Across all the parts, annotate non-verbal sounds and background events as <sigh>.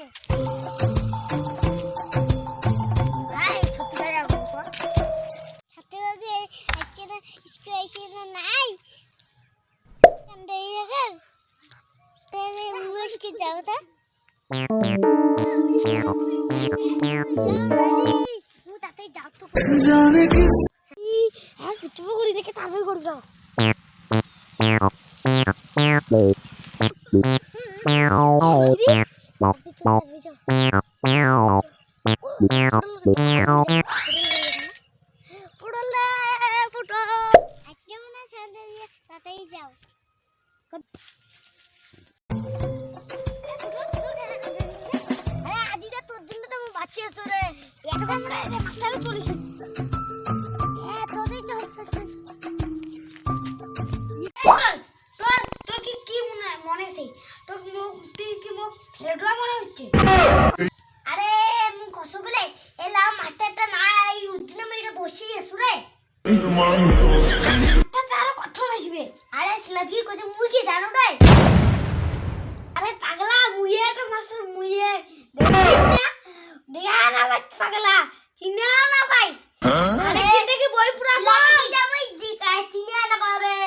নিয়ে ভাই সত্যি করে যাব সত্যি বলতে আজকে না স্কুল এসে না নাই কান্দে গেল। তাহলে মুশকি যাও তা? তাতে যাও তো। আর কিছু করি দেখে তারপরে করে আরে মুখ কষ্ট বলে এলা মাস্টারটা না এই উদ্দিন মেয়েটা বসিয়ে এসু রে তাতে আরও কঠোর আসবে আরে সিলা কি কইছে মুই কি জানো রে আরে পাগলা মুইয়ে তো মাস্টার মুইয়ে দেখা না বাচ পাগলা চিনাও না পাইস আরে এটা কি বই পুরা সব কি যাবই দিকায় চিনে না পাবে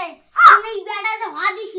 তুমি বেটা যে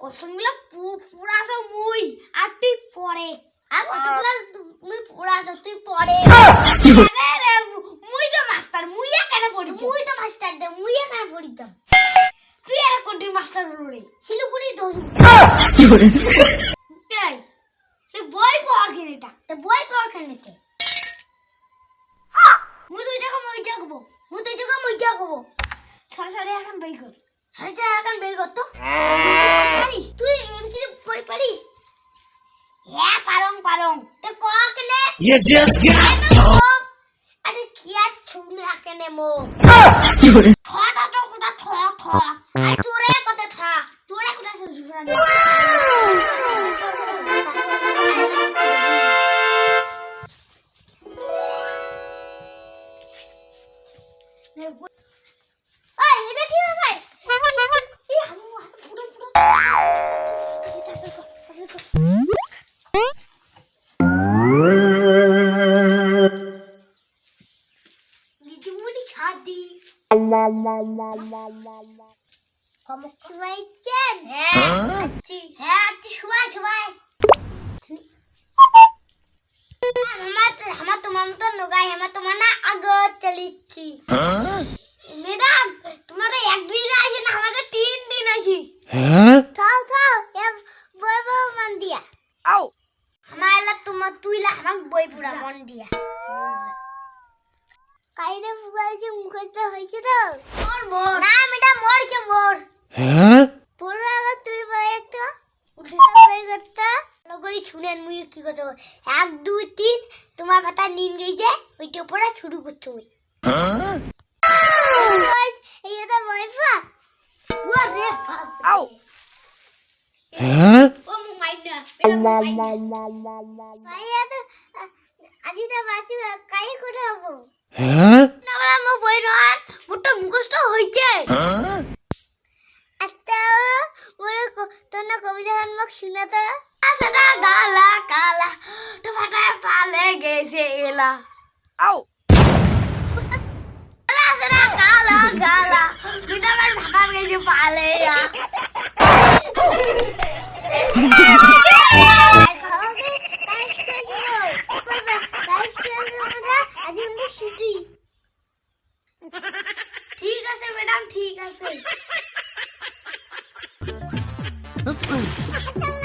কোশ্চেনগুলো পুরা সং মুই আর তুই পড়ে আর কোশ্চেনগুলো মুই পুরা সং তুই পড়ে আরে রে মুই তো মাস্টার মুই কেন পড়ি মুই তো মাস্টার দে মুই কেন পড়িতাম? তুই আর কোটির মাস্টার রে শিলিগুড়ি দোষ এই তুই বই পড় কেন এটা তো বই পড় কেন এটা মুই তুই টাকা মই যাব মুই তুই টাকা মই যাব সাড়ে সাড়ে এখন বেই কর। সাড়ে চার এখন বের করতো? পারিস তুই এমসিডি পড়ি পারিস? হ্যাঁ পারং পারং। তো ক নে ইয়ে জাস্ট got আরে কি? আজ ছুমে আকে নে মো কমক শুভাইছেন হ্যাঁ হ্যাঁ আমার তোমার মতো নগাই আমার তোমার না আগ চলিচ্ছি ম্যাডাম তোমার একদিন আসে না আমাদের তিন দিন আসি Huh? থাও থাও বই বই মন দিয়া Ow! আমার তোমার তুইলা আমাক বই পুরা মন দিয়া কাইরে বুঝাইছে মুখস্থ হয়েছে তো? মোর মোর। না ম্যাডাম মোর কে মোর। Huh? পুরো আগে তুই বই একটা? উঠে বই করতে লগরি শুনেন মুই কি করছ এক দুই তিন তোমার মাথা নিন গেছে ওইটা পড়া শুরু করছ মুই? গাইস এই এটা রে বাপ? ও মু মাইনা এটা মাইনা ভাইয়া তো আজি তো বাঁচি কাই করে বলা মো বই নন মোটা মুখস্থ হইছে আস্তে বলে তোর কবিতা গান মোক শুনে তো। সেটা গালা কালা তো ফাটায় পালে গেছে এলা Ow! সেটা গালা গালা দুটা বার গেছে পালে ইয়া ঠিক আছে ম্যাডাম ঠিক আছে। <laughs>